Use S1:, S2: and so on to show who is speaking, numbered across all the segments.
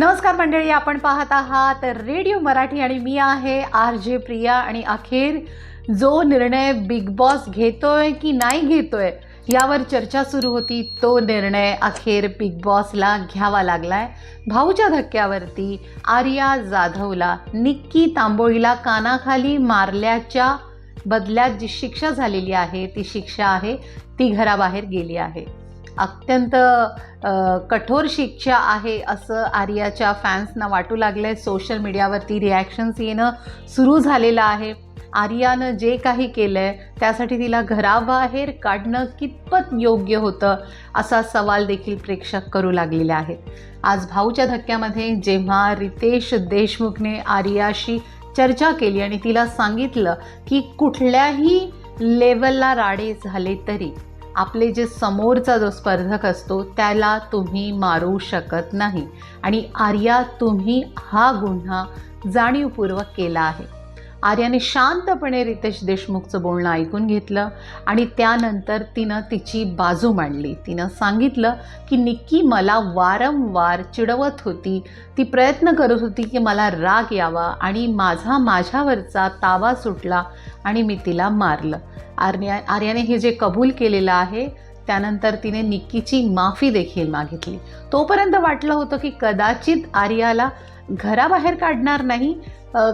S1: नमस्कार मंडळी आपण पाहत आहात रेडिओ मराठी आणि मी आहे आर जे प्रिया आणि अखेर जो निर्णय बिग बॉस घेतोय की नाही घेतोय यावर चर्चा सुरू होती. तो निर्णय अखेर बिग बॉसला घ्यावा लागलाय. भाऊच्या धक्क्यावरती आर्या जाधवला निक्की तांबोळीला कानाखाली मारल्याच्या बदल्यात जी शिक्षा झालेली आहे ती शिक्षा आहे ती घराबाहेर गेली आहे. अत्यंत कठोर शिक्षा आहे असं आर्याच्या फॅन्सना वाटू लागलं आहे सोशल मीडियावरती रिॲक्शन्स येणं सुरू झालेलं आहे. आर्यानं जे काही केलं आहे त्यासाठी तिला घराबाहेर काढणं कितपत योग्य होतं असा सवाल देखील प्रेक्षक करू लागलेले आहेत. आज भाऊच्या धक्क्यामध्ये जेव्हा रितेश देशमुखने आर्याशी चर्चा केली आणि तिला सांगितलं की कुठल्याही लेवलला राडे झाले तरी आपले जे समोरचा जो स्पर्धक असतो त्याला तुम्ही मारू शकत नाही. आणि आर्या तुम्ही हा गुन्हा जाणीवपूर्वक केला आहे. आर्याने शांतपणे रितेश देशमुखचं बोलणं ऐकून घेतलं आणि त्यानंतर तिनं तिची बाजू मांडली. तिनं सांगितलं की निक्की मला वारंवार चिडवत होती. ती प्रयत्न करत होती की मला राग यावा आणि माझा माझ्यावरचा ताबा सुटला आणि मी तिला मारलं. आर्या आर्याने हे जे कबूल केलेलं आहे त्यानंतर तिने निक्कीची माफी देखील मागितली. तोपर्यंत वाटलं होतं की कदाचित आर्याला घराबाहेर काढणार नाही.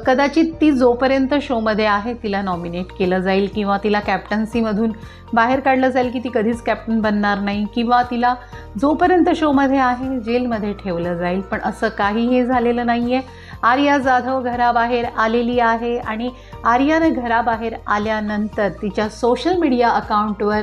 S1: कदाचित ती जोपर्यंत शोमध्ये आहे तिला नॉमिनेट केलं जाईल किंवा तिला कॅप्टन्सीमधून बाहेर काढलं जाईल की ती कधीच कॅप्टन बनणार नाही किंवा तिला जोपर्यंत शोमध्ये आहे जेलमध्ये ठेवलं जाईल. पण असं काहीही झालेलं नाही आहे आर्या जाधव घराबाहेर आलेली आहे आणि आर्यानं घराबाहेर आल्यानंतर तिच्या सोशल मीडिया अकाउंटवर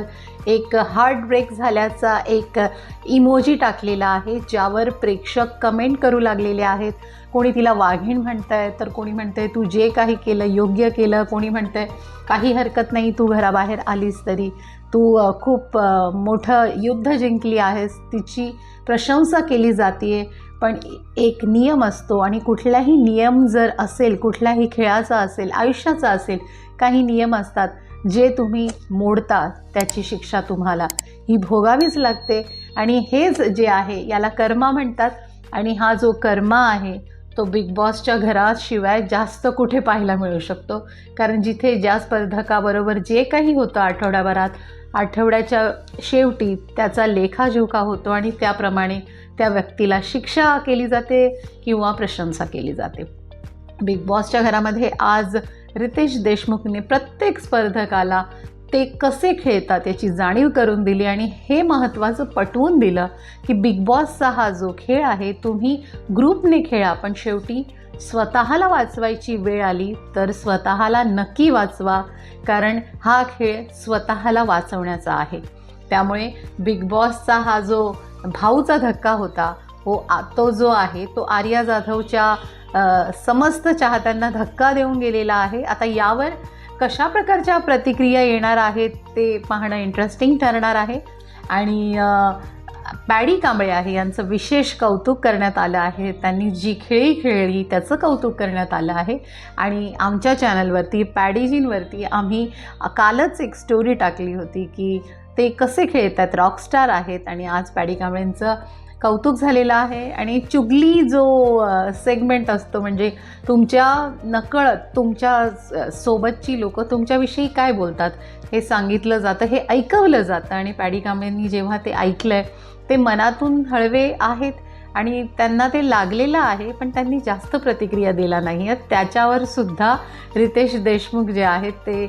S1: एक हार्ट ब्रेक झाल्याचा एक इमोजी टाकलेला आहे ज्यावर प्रेक्षक कमेंट करू लागलेले आहेत. कोणी तिला वाघीण म्हणतं आहे तर कोणी म्हणतं आहे तू जे काही केलं योग्य केलं. कोणी म्हणतं आहे काही हरकत नाही तू घराबाहेर आलीस तरी. तू खूप मोठं युद्ध जिंकली आहेस तिची प्रशंसा केली जाते पण एक नियम असतो आणि कुठलाही नियम जर असेल कुठल्याही खेळाचा असेल आयुष्याचा असेल काही नियम असतात जे तुम्ही मोडता त्याची शिक्षा तुम्हाला. ही भोगावीच लागते आणि हेच जे आहे याला कर्मा म्हणतात आणि हा जो कर्मा आहे तो बिग बॉसच्या घराशिवाय जास्त कुठे पाहायला मिळू शकतो. कारण जिथे ज्या स्पर्धकाबरोबर जे काही होतं आठवड्याभरात आठवड्याच्या शेवटी त्याचा लेखाजोखा होतो आणि त्याप्रमाणे त्या व्यक्तीला शिक्षा केली जाते किंवा प्रशंसा केली जाते. बिग बॉसच्या घरामध्ये आज रितेश देशमुखने प्रत्येक स्पर्धकाला ते कसे खेळतात याची जाणीव करून दिली आणि हे महत्त्वाचं पटवून दिलं की बिग बॉसचा हा जो खेळ आहे तुम्ही ग्रुपने खेळा. पण शेवटी स्वतःला वाचवायची वेळ आली तर स्वतःला नक्की वाचवा कारण हा खेळ स्वतःला वाचवण्याचा आहे. त्यामुळे बिग बॉसचा हा जो भाऊचा धक्का होता हो आ- तो जो आहे तो आर्या जाधवच्या समस्त चाहत्यांना धक्का देऊन गेलेला आहे. आता यावर कशा प्रकारच्या प्रतिक्रिया येणार आहेत ते पाहणं इंटरेस्टिंग ठरणार आहे. आणि पॅडी कांबळे आहे यांचं विशेष कौतुक करण्यात आलं आहे. त्यांनी जी खेळी खेळली त्याचं कौतुक करण्यात आलं आहे. आणि आमच्या चॅनलवरती पॅडीजींवरती आम्ही कालच एक स्टोरी टाकली होती की ते कसे खेळतात रॉकस्टार आहेत. आणि आज पॅडी कांबळेंचं कौतुक झालेलं आहे आणि चुगली जो सेगमेंट असतो म्हणजे तुमच्या नकळत तुमच्या सोबतची लोक तुमच्याविषयी काय बोलतात हे सांगितलं जातं हे ऐकवलं जातं. आणि पॅडी कामेंनी जेव्हा ते ऐकलं आहे ते मनातून हळवे आहेत आणि त्यांना ते लागलेलं आहे पण त्यांनी जास्त प्रतिक्रिया दिला नाही. आहेत त्याच्यावर सुद्धा रितेश देशमुख जे आहेत ते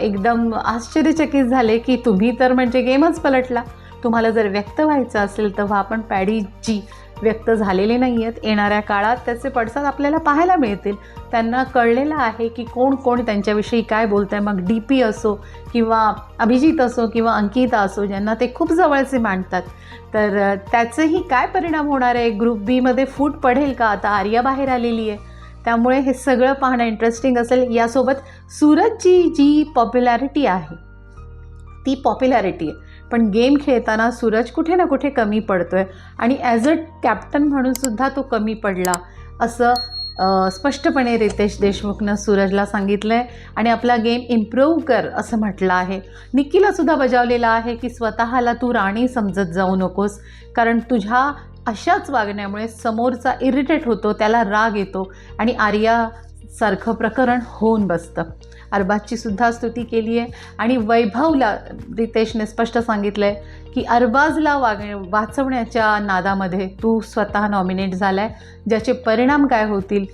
S1: एकदम आश्चर्यचकित झाले की तुम्ही तर म्हणजे गेमच पलटला. तुम्हाला जर व्यक्त व्हायचं असेल तेव्हा आपण पॅडीजी व्यक्त झालेले नाही आहेत येणाऱ्या काळात त्याचे पडसाद आपल्याला पाहायला मिळतील. त्यांना कळलेलं आहे की कोण कोण त्यांच्याविषयी काय बोलत आहे मग डी पी असो किंवा अभिजित असो किंवा अंकिता असो ज्यांना ते खूप जवळचे मांडतात तर त्याचंही त्याचेही काय परिणाम होणार आहे? ग्रुप बीमध्ये फूट पडेल का? आता आर्या बाहेर आलेली आहे. त्यामुळे हे सगळं पाहणं इंटरेस्टिंग असेल. यासोबत सूरजची जी पॉप्युलॅरिटी आहे ती पॉप्युलॅरिटी आहे. पण गेम खेळताना सूरज कुठे ना कुठे कमी पडतोय. आणि ॲज अ कॅप्टन म्हणून सुद्धा तो कमी पडला असं स्पष्टपणे रितेश देशमुखनं सूरजला सांगितलं आहे आणि आपला गेम इम्प्रूव्ह कर असं म्हटलं आहे. निक्कीला सुद्धा बजावलेलं आहे की स्वतःला तू राणी समजत जाऊ नकोस कारण तुझ्या अशाच वागण्यामुळे समोरचा इरिटेट होतो त्याला राग येतो आणि आर्यासारखं प्रकरण होऊन बसतं. अरबाजची सुद्धा स्तुती केली आहे. आणि वैभवला रितेशने स्पष्ट सांगितलं आहे की अरबाजला वाग वाचवण्याच्या नादामध्ये तू स्वतः नॉमिनेट झाला आहे ज्याचे परिणाम काय होतील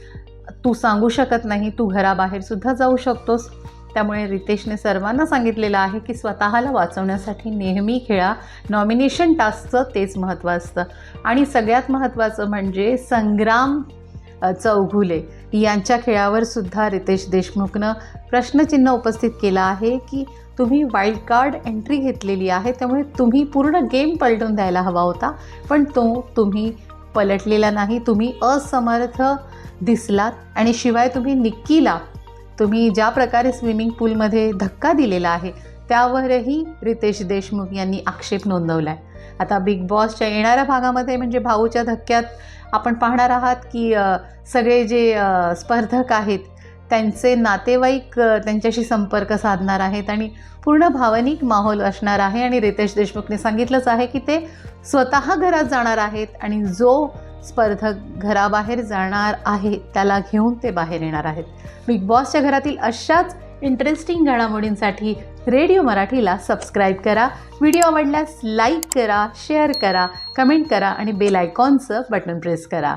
S1: तू सांगू शकत नाही. तू घराबाहेरसुद्धा जाऊ शकतोस. त्यामुळे रितेशने सर्वांना सांगितलेलं आहे की स्वतःला वाचवण्यासाठी नेहमी खेळा. नॉमिनेशन टास्कचं तेच महत्त्व असतं. आणि सगळ्यात महत्त्वाचं म्हणजे संग्राम चौघुले यांच्या खेळावर सुद्धा रितेश देशमुखनं प्रश्नचिन्ह उपस्थित केलं आहे की तुम्ही वाईल्ड कार्ड एंट्री घेतलेली आहे त्यामुळे तुम्ही पूर्ण गेम पलटून द्यायला हवा होता. पण तो तुम्ही पलटलेला नाही तुम्ही असमर्थ दिसलात आणि शिवाय तुम्ही निक्कीला तुम्ही ज्या प्रकारे स्विमिंग पूलमध्ये धक्का दिलेला आहे त्यावरही रितेश देशमुख यांनी आक्षेप नोंदवला आहे आता बिग बॉसच्या येणाऱ्या भागामध्ये म्हणजे भाऊच्या धक्क्यात आपण पाहणार आहात की सगळे जे स्पर्धक आहेत त्यांचे नातेवाईक त्यांच्याशी संपर्क साधणार आहेत आणि पूर्ण भावनिक माहोल असणार आहे. आणि रितेश देशमुखने सांगितलंच आहे की ते स्वतः घरात जाणार आहेत आणि जो स्पर्धक घराबाहेर जाणार आहे त्याला घेऊन ते बाहेर येणार आहेत. बिग बॉसच्या घरातील अशाच इंटरेस्टिंग घडामोडींसाठी रेडिओ मराठीला सबस्क्राईब करा. व्हिडिओ आवडल्यास लाईक करा शेअर करा कमेंट करा आणि बेल आयकॉनचं बटन प्रेस करा.